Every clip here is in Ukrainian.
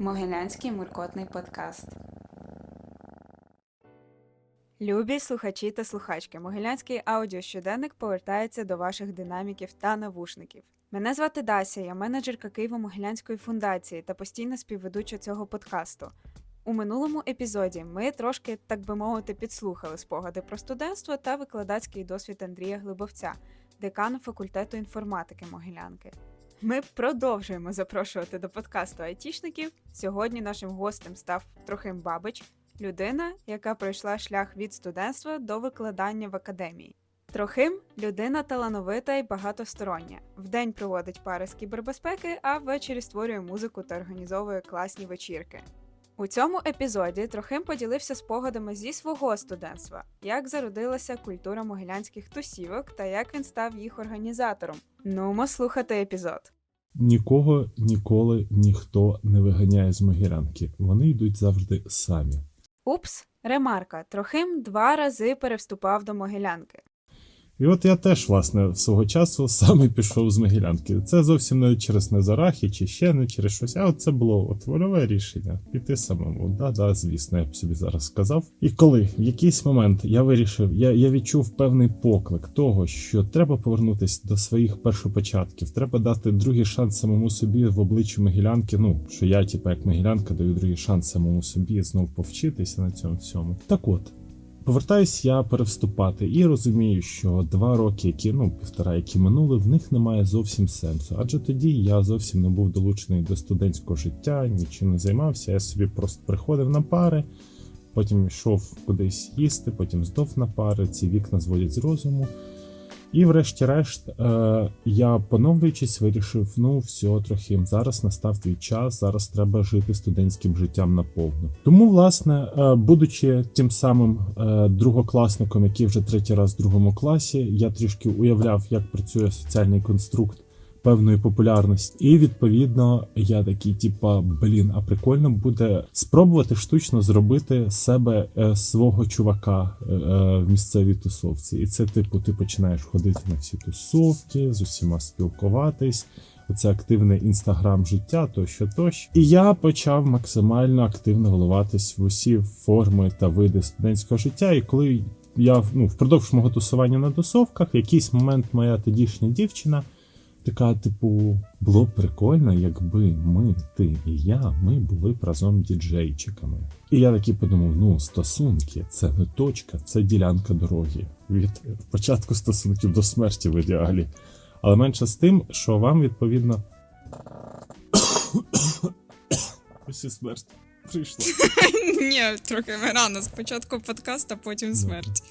Могилянський муркотний подкаст. Любі слухачі та слухачки, Могилянський аудіощоденник повертається до ваших динаміків та навушників. Мене звати Дася, я менеджерка Києво-Могилянської фундації та постійна співведуча цього подкасту. У минулому епізоді ми трошки, так би мовити, підслухали спогади про студентство та викладацький досвід Андрія Глибовця, декану факультету інформатики Могилянки. Ми продовжуємо запрошувати до подкасту айтішників. Сьогодні нашим гостем став Трохим Бабич, людина, яка пройшла шлях від студентства до викладання в академії. Трохим людина талановита і багатостороння. Вдень проводить пари з кібербезпеки, а ввечері створює музику та організовує класні вечірки. У цьому епізоді Трохим поділився спогадами зі свого студентства, як зародилася культура могилянських тусівок та як він став їх організатором. Нумо слухати епізод. Нікого ніколи ніхто не виганяє з Могилянки. Вони йдуть завжди самі. Упс, ремарка. Трохим два рази перевступав до могилянки. І от я теж, власне, свого часу саме пішов з Могилянки. Це зовсім не через незарахи чи ще не через щось. А це було от вольове рішення піти самому. Да-да, звісно, я б собі зараз сказав. І коли в якийсь момент я вирішив, я, я відчув певний поклик того, що треба повернутися до своїх першопочатків, треба дати другий шанс самому собі в обличчі Могилянки. Ну що я, типу, як Могилянка, даю другий шанс самому собі знов повчитися на цьому всьому. Так от. Повертаюсь я перевступати і розумію, що два роки, які ну півтора, які минули, в них немає зовсім сенсу. Адже тоді я зовсім не був долучений до студентського життя, нічим не займався. Я собі просто приходив на пари, потім йшов кудись їсти, потім здов на пари. Ці вікна зводять з розуму. І, врешті-решт, е, я поновлюючись, вирішив: ну все, трохи зараз настав твій час, зараз треба жити студентським життям наповну. Тому, власне, е, будучи тим самим е, другокласником, який вже третій раз в другому класі, я трішки уявляв, як працює соціальний конструкт певної популярності. І відповідно я такий, типа, блін, а прикольно буде спробувати штучно зробити себе е, свого чувака е, е, в місцевій тусовці. І це, типу, ти починаєш ходити на всі тусовки, з усіма спілкуватись. Оце активне інстаграм життя, тощо тощо. І я почав максимально активно вливатись в усі форми та види студентського життя. І коли я ну, впродовж мого тусування на тусовках, в якийсь момент моя тодішня дівчина така, типу, було б прикольно, якби ми, ти і я, ми були б разом діджейчиками. І я такий подумав: ну, стосунки це не точка, це ділянка дороги від початку стосунків до смерті в ідеалі. Але менше з тим, що вам відповідно. Ось і смерть прийшла. Ні, трохи рано. Спочатку подкаст, а потім смерть.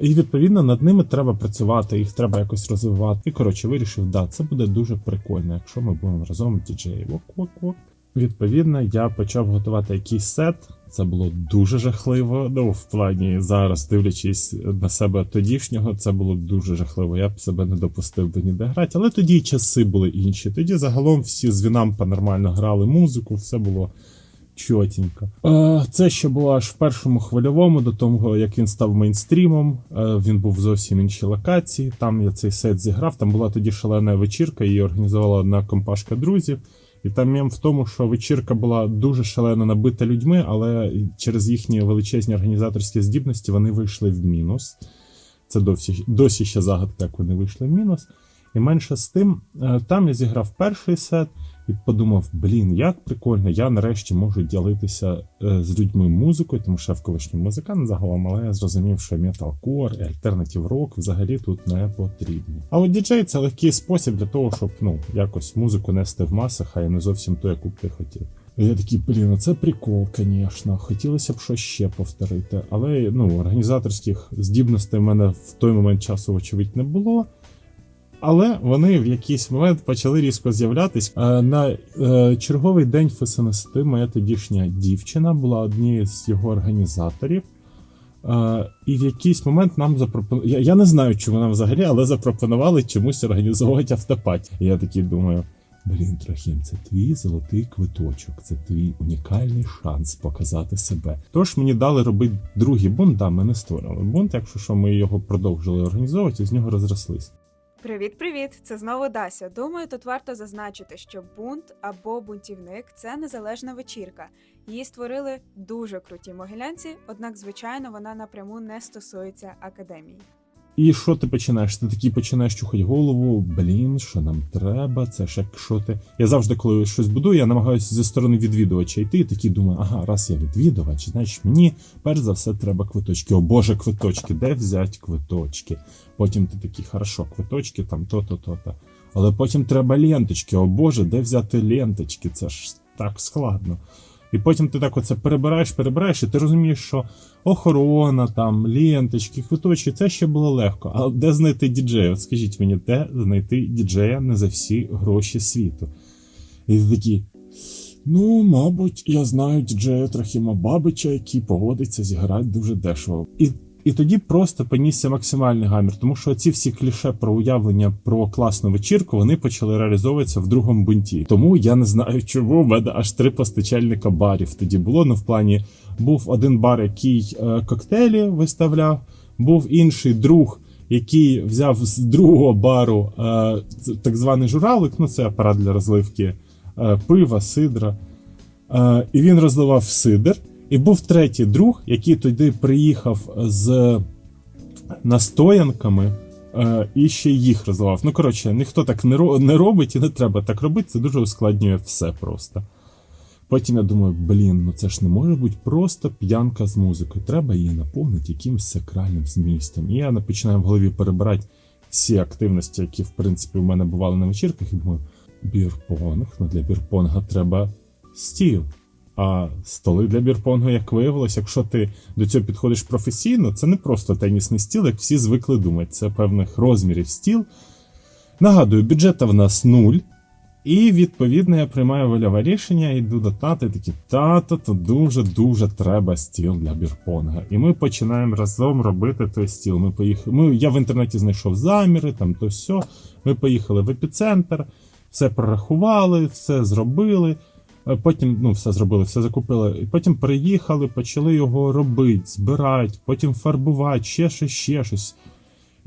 І відповідно над ними треба працювати, їх треба якось розвивати. І коротше, вирішив, да, це буде дуже прикольно, якщо ми будемо разом діджеї. Вок-вок-вок. Відповідно, я почав готувати якийсь сет. Це було дуже жахливо. Ну, в плані зараз, дивлячись на себе тодішнього, це було дуже жахливо. Я б себе не допустив би ніде грати. Але тоді часи були інші. Тоді загалом всі з Вінампа нормально грали музику, все було чотенько. Е, Це ще було аж в першому хвильовому, до того як він став мейнстрімом. Е, Він був в зовсім іншій локації. Там я цей сет зіграв. Там була тоді шалена вечірка, її організувала одна компашка друзів. І там мем в тому, що вечірка була дуже шалено набита людьми, але через їхні величезні організаторські здібності вони вийшли в мінус. Це досі, досі ще загадка, як вони вийшли в мінус. І менше з тим, е, там я зіграв перший сет і подумав: блін, як прикольно, я нарешті можу ділитися е, з людьми музикою, тому що я в колишній музикант загалом, але я зрозумів, що металкор і альтернатив рок взагалі тут не потрібні. А от діджей це легкий спосіб для того, щоб ну якось музику нести в масах, а й не зовсім то, яку б ти хотів. Я такий, блін, це прикол, звісно. Хотілося б щось ще повторити. Але ну, організаторських здібностей в мене в той момент часу, вочевидь, не було. Але вони в якийсь момент почали різко з'являтись. Е, На е, черговий день ФСНСТ моя тодішня дівчина була однією з його організаторів. Е, І в якийсь момент нам запропонували. Я, не знаю, чому нам взагалі, але запропонували чомусь організовувати автопаті. Я такий думаю. Блін, Трохім, це твій золотий квиточок, це твій унікальний шанс показати себе. Тож мені дали робити другий бунт, да, ми не створили бунт, якщо що ми його продовжили організовувати, і з нього розрослись. Привіт, привіт! Це знову Дася. Думаю, тут варто зазначити, що бунт або бунтівник це незалежна вечірка. Її створили дуже круті могилянці, однак, звичайно, вона напряму не стосується академії. І що ти починаєш? Ти такий починаєш чухати голову, блін, що нам треба, це ж якщо ти. Я завжди, коли щось будую, я намагаюся зі сторони відвідувача йти і такий думаю, ага, раз я відвідувач, значить мені перш за все треба квиточки. О Боже, квиточки, де взяти квиточки? Потім ти такий, хорошо, квиточки там то-то, то-то. Але потім треба ленточки. О Боже, де взяти ленточки? Це ж так складно. І потім ти так оце перебираєш, перебираєш, і ти розумієш, що охорона, там, ленточки, квиточки, це ще було легко. А де знайти діджея? От скажіть мені, де знайти діджея не за всі гроші світу? І ти такий. Ну, мабуть, я знаю діджея Трохіма Бабича, який погодиться зіграти дуже дешево. І, і тоді просто понісся максимальний гамір, тому що ці всі кліше про уявлення про класну вечірку вони почали реалізовуватися в другому бунті. Тому я не знаю, чому в мене аж три постачальника барів тоді було. Ну, в плані був один бар, який е, коктейлі виставляв, був інший друг. Який взяв з другого бару е, так званий журалик, ну це апарат для розливки е, пива, сидра. Е, і він розливав сидр. І був третій друг, який тоді приїхав з настоянками е, і ще їх розливав. Ну, коротше, ніхто так не робить і не треба так робити, це дуже ускладнює все просто. Потім я думаю, блін, ну це ж не може бути просто п'янка з музикою. Треба її наповнити якимось сакральним змістом. І я починаю в голові перебирати всі активності, які, в принципі, у мене бували на вечірках, і думаю, бірпонг, ну для бірпонга треба стіл. А столи для бірпонгу, як виявилось, якщо ти до цього підходиш професійно, це не просто тенісний стіл, як всі звикли думати. Це певних розмірів стіл. Нагадую, бюджета в нас нуль. І відповідно я приймаю вольове рішення, йду до тата і такі, тато, то дуже-дуже треба стіл для бірпонга. І ми починаємо разом робити той стіл. Ми поїхали. Ми, я в інтернеті знайшов заміри, там то все. Ми поїхали в епіцентр, все прорахували, все зробили. Е, Потім ну, все зробили, все закупили. І потім приїхали, почали його робити, збирати, потім фарбувати, ще щось, ще щось.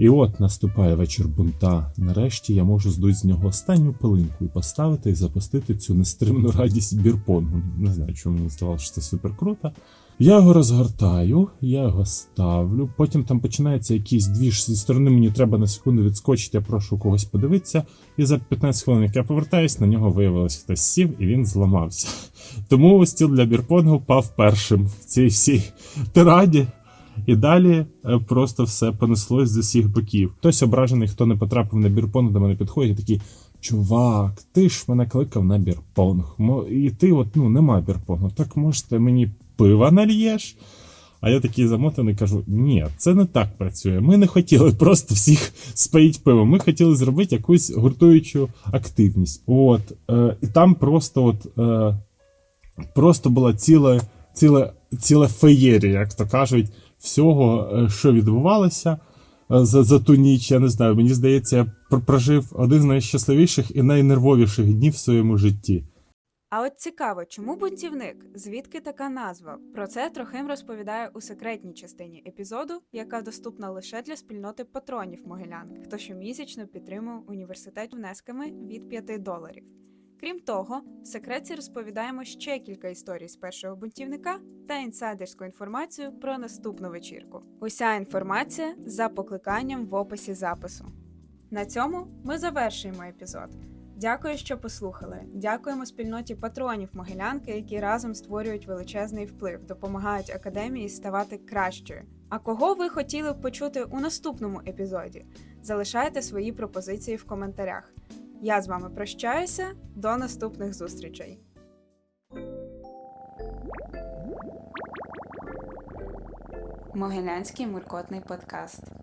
І от наступає вечір бунта. Нарешті я можу здути з нього останню пилинку і поставити і запустити цю нестримну радість бірпонгу. Не знаю, чому мені здавалося, що це супер круто. Я його розгортаю, я його ставлю. Потім там починається якийсь двіж зі сторони, мені треба на секунду відскочити, я прошу когось подивитися. І за 15 хвилин, як я повертаюсь, на нього виявилось хтось сів і він зламався. Тому стіл для бірпонгу впав першим в цій всій тираді. І далі е, просто все понеслось з усіх боків. Хтось ображений, хто не потрапив на бірпонг, до мене підходить і такий. Чувак, ти ж мене кликав на бірпонг. І ти, от, ну, нема бірпонгу. Так може ти мені пива нальєш? А я такий замотаний кажу: ні, це не так працює. Ми не хотіли просто всіх споїть пивом. Ми хотіли зробити якусь гуртуючу активність. От, е, і там просто от. Е, просто була ціла, ціла, ціла феєрія, як то кажуть, всього, е, що відбувалося е, за, за ту ніч. Я не знаю, мені здається, я прожив один з найщасливіших і найнервовіших днів в своєму житті. А от цікаво, чому бунтівник? Звідки така назва? Про це Трохим розповідає у секретній частині епізоду, яка доступна лише для спільноти патронів Могилянки, хто щомісячно підтримує університет внесками від 5 доларів. Крім того, в секреті розповідаємо ще кілька історій з першого бунтівника та інсайдерську інформацію про наступну вечірку. Уся інформація за покликанням в описі запису. На цьому ми завершуємо епізод. Дякую, що послухали. Дякуємо спільноті патронів Могилянки, які разом створюють величезний вплив, допомагають академії ставати кращою. А кого ви хотіли б почути у наступному епізоді? Залишайте свої пропозиції в коментарях. Я з вами прощаюся. До наступних зустрічей. Могилянський муркотний подкаст.